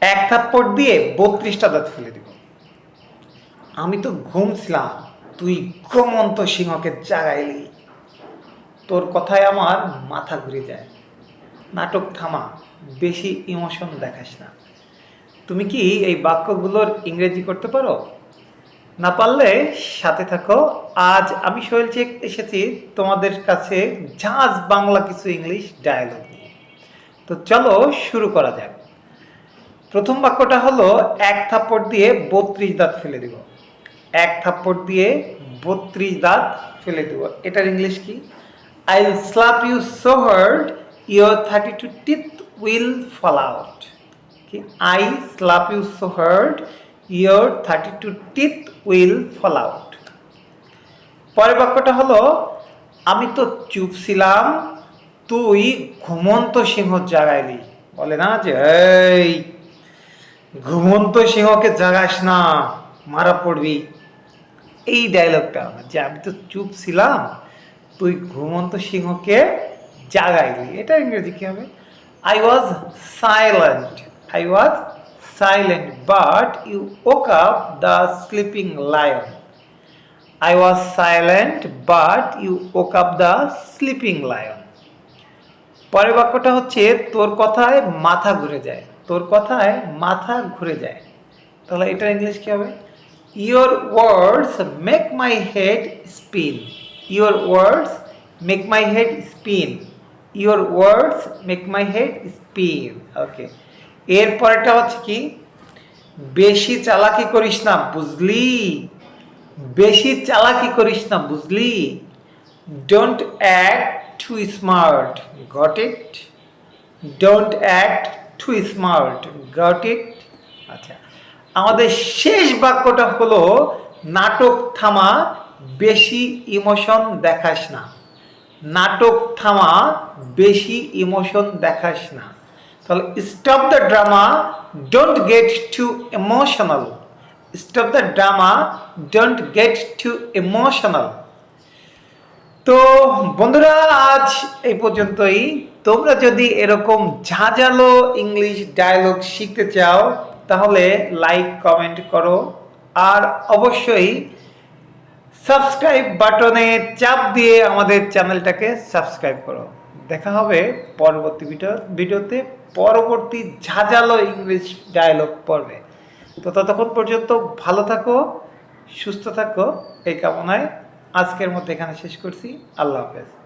এক থাপ্পড় দিয়ে বত্রিশটা দাঁত ফেলে দিব। আমি তো ঘুমছিলাম তুই ঘুমন্ত সিংহকে জাগাইলি। তোর কথায় আমার মাথা ঘুরে যায়। নাটক থামা, বেশি ইমোশন দেখাস না। তুমি কি এই বাক্যগুলোর ইংরেজি করতে পারো? না পারলে সাথে থাকো। আজ আমি সোহেল চেক এসেছি তোমাদের কাছে ঝাঁজ বাংলা কিছু ইংলিশ ডায়ালগ নিয়ে। তো চলো শুরু করা যাক। প্রথম বাক্যটা হলো, এক থাপ্পড় দিয়ে বত্রিশ দাঁত ফেলে দিব। এক থাপ্পড় দিয়ে বত্রিশ দাঁত ফেলে দিব। এটার ইংলিশ কি? I will slap you so hard your thirty two teeth will fall out কি? I slap you so hard your thirty two teeth will fall out পরের বাক্যটা হলো, আমি তো চুপ ছিলাম, তুই ঘুমন্ত সিংহ জাগাইলি। বলে না যে ঘুমন্ত সিংহকে জাগাস না, মারা পড়বি। এই ডায়লগটা যে আমি তো চুপ ছিলাম, তুই ঘুমন্ত সিংহকে জাগাইলি। এটা ইংরেজি কি হবে? I was silent I was silent but you woke up the sleeping lion I was silent but you woke up the sleeping lion. পরের বাক্যটা হচ্ছে, তোর কথায় মাথা ঘুরে যায়। তোর কথায় মাথা ঘুরে যায়। তাহলে এটার ইংলিশ কী হবে? Your words make my head spin your words make my head spin your words make my head spin okay এর পরেরটা হচ্ছে কি? বেশি চালাকি করিস না, বুঝলি? বেশি চালাকি করিস না, বুঝলি? Don't act too smart got it don't act too smart got it আচ্ছা আমাদের শেষ বাক্যটা হলো, নাটক থামা, বেশি ইমোশন দেখাস না। নাটক থামা, বেশি ইমোশন দেখাস না। তাহলে stop the drama don't get too emotional stop the drama don't get too emotional তো বন্ধুরা, আজ এই পর্যন্তই। তোমরা যদি এরকম ঝাঁঝালো ইংলিশ ডায়লগ শিখতে চাও, তাহলে লাইক কমেন্ট করো। আর অবশ্যই সাবস্ক্রাইব বাটনে চাপ দিয়ে আমাদের চ্যানেলটাকে সাবস্ক্রাইব করো। দেখা হবে পরবর্তী ভিডিও ভিডিওতে পরবর্তী ঝাঁঝালো ইংলিশ ডায়লগ পর্বে। তো ততক্ষণ পর্যন্ত ভালো থাকো, সুস্থ থাকো, এই কামনায় আজকের মতো এখানে শেষ করছি। আল্লাহ হাফেজ।